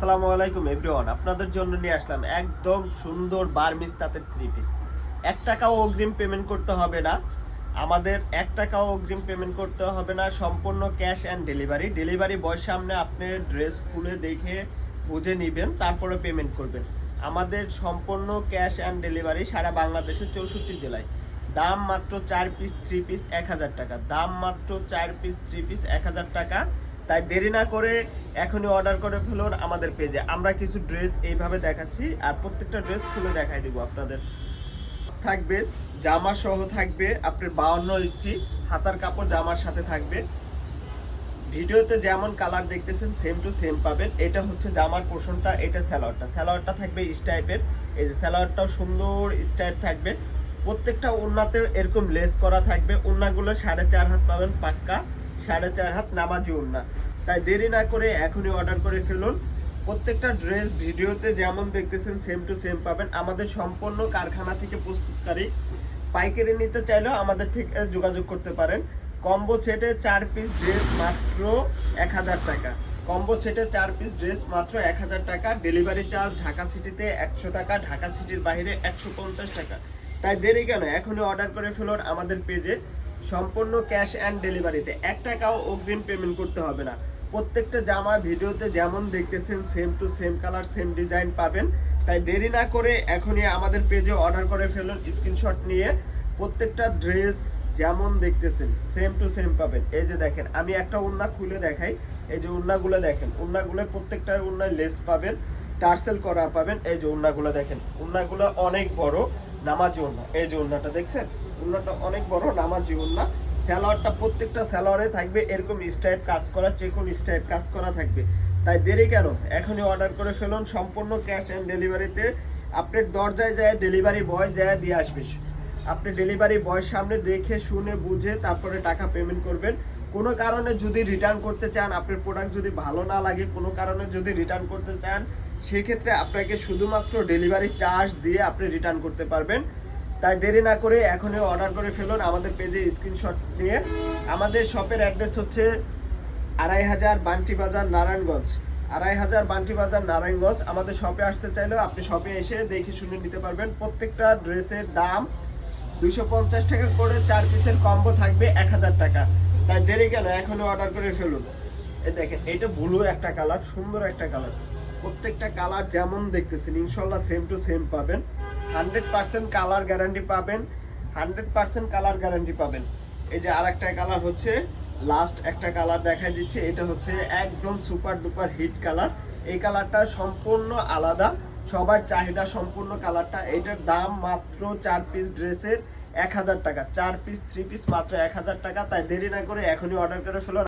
আসসালামু আলাইকুম এভরিওয়ান, আপনাদের জন্য নিয়ে আসলাম একদম সুন্দর বার্মিস তাঁতের থ্রি পিস এক টাকাও অগ্রিম পেমেন্ট করতে হবে না। আমাদের এক টাকাও অগ্রিম পেমেন্ট করতে হবে না, সম্পূর্ণ ক্যাশ অ্যান্ড ডেলিভারি ডেলিভারি বয়ের সামনে আপনি ড্রেস খুলে দেখে বুঝে নেবেন, তারপরে পেমেন্ট করবেন। আমাদের সম্পূর্ণ ক্যাশ অ্যান্ড ডেলিভারি সারা বাংলাদেশের চৌষট্টি জেলায়। দাম মাত্র চার পিস থ্রি পিস এক হাজার টাকা। দাম মাত্র চার পিস থ্রি পিস এক হাজার টাকা। তাই দেরি না করে এখনই অর্ডার করে ফেলুন আমাদের পেজে আমরা কিছু ড্রেস এইভাবে দেখাচ্ছি আর প্রত্যেকটা ড্রেস খুলে দেখাই দিব আপনাদের। থাকবে, জামা সহ থাকবে আপনার বাউন্ন ইঞ্চি, হাতার কাপড় জামার সাথে থাকবে। ভিডিওতে যেমন কালার দেখতেছেন সেম টু সেম পাবেন। এটা হচ্ছে জামার পোর্শনটা এটা স্যালোয়ারটা স্যালোয়ারটা থাকবে স্টাইপের এই যে স্যালোয়ারটাও সুন্দর স্টাইপ থাকবে। প্রত্যেকটা উন্নাতে এরকম লেস করা থাকবে। উন্নাগুলো সাড়ে চার হাত পাবেন পাক্কা। সাড়ে চার হাত নামাজি উন্না তাই দেরি না করে এখনই অর্ডার করে ফেলুন। প্রত্যেকটা ড্রেস ভিডিওতে যেমন দেখতেছেন সেম টু সেম পাবেন। আমাদের সম্পূর্ণ কারখানা থেকে প্রস্তুতকারী। পাইকারি নিতে চাইলেও আমাদের ঠিক যোগাযোগ করতে পারেন। কম্বো সেটে চার পিস ড্রেস মাত্র এক হাজার টাকা। কম্বো সেটে চার পিস ড্রেস মাত্র এক হাজার টাকা। ডেলিভারি চার্জ ঢাকা সিটিতে একশো টাকা, ঢাকা সিটির বাইরে একশো পঞ্চাশ টাকা। তাই দেরি কেন? এখনই অর্ডার করে ফেলুন আমাদের পেজে সম্পূর্ণ ক্যাশ অ্যান্ড ডেলিভারিতে। এক টাকাও অগ্রিম পেমেন্ট করতে হবে না। প্রত্যেকটা জামা ভিডিওতে যেমন দেখতেছেন same to same colour same design পাবেন। তাই দেরি না করে এখনই আমাদের পেজে অর্ডার করে ফেলুন স্ক্রিনশট নিয়ে। প্রত্যেকটা ড্রেস যেমন দেখতেছেন সেম টু সেম পাবেন। এই যে দেখেন, আমি একটা উন্না খুলে দেখাই। এই যে উন্নাগুলো দেখেন, উন্নাগুলো প্রত্যেকটা উন্নায় লেস পাবেন, টার্সেল করা পাবেন। এই যে উন্নাগুলো দেখেন, উন্নাগুলো অনেক বড়। নামাজি উন্না এই যে উন্নাটা দেখছেন? উন্নাটা অনেক বড়, নামাজি উন্না স্যালোয়ারটা প্রত্যেকটা স্যালোয়ারে থাকবে, এরকম স্টাইপ কাজ করা, চেকুন স্টাইপ কাজ করা থাকবে। তাই দেরি কেন? এখনই অর্ডার করে ফেলুন, সম্পূর্ণ ক্যাশ অ্যান্ড ডেলিভারিতে। আপনার দরজায় যায়, ডেলিভারি বয় যায় দিয়ে আসবে। আপনি ডেলিভারি বয়ের সামনে দেখে, শুনে, বুঝে, তারপরে টাকা পেমেন্ট করবেন। কোনো কারণে যদি রিটার্ন করতে চান, আপনার প্রোডাক্ট যদি ভালো না লাগে, কোনো কারণে যদি রিটার্ন করতে চান সেক্ষেত্রে আপনাকে শুধুমাত্র ডেলিভারি চার্জ দিয়ে আপনি রিটার্ন করতে পারবেন। তাই দেরি না করে এখনই অর্ডার করে ফেলুন। আমাদের পেজে স্ক্রিনশট নিয়ে। আমাদের শপের অ্যাড্রেস হচ্ছে আড়াই হাজার বান্টি বাজার নারায়ণগঞ্জ। আড়াই হাজার বান্টি বাজার নারায়ণগঞ্জ। আমাদের শপে আসতে চাইলেও আপনি শপে এসে দেখে শুনে নিতে পারবেন। প্রত্যেকটা ড্রেসের দাম দুশো পঞ্চাশ টাকা করে। চার পিসের কম্বো থাকবে এক হাজার টাকা। তাই দেরি কেন? এখনই অর্ডার করে ফেলুন। এই দেখেন এটা ব্লু একটা কালার সুন্দর একটা কালার প্রত্যেকটা কালার যেমন দেখতেছেন, ইনশাল্লাহ সেম টু সেম পাবেন। হান্ড্রেড পার্সেন্ট কালার গ্যারান্টি পাবেন হান্ড্রেড পার্সেন্ট কালার গ্যারান্টি পাবেন। এই যে আর একটা কালার হচ্ছে লাস্ট একটা কালার দেখা দিচ্ছে, এটা হচ্ছে একদম সুপার ডুপার হিট কালার এই কালারটা সম্পূর্ণ আলাদা, সবার চাহিদা সম্পূর্ণ কালারটা এটার দাম মাত্র চার পিস ড্রেসের এক হাজার টাকা। চার পিস থ্রি পিস মাত্র এক হাজার টাকা, তাই দেরি না করে এখনই অর্ডার করে ফেলুন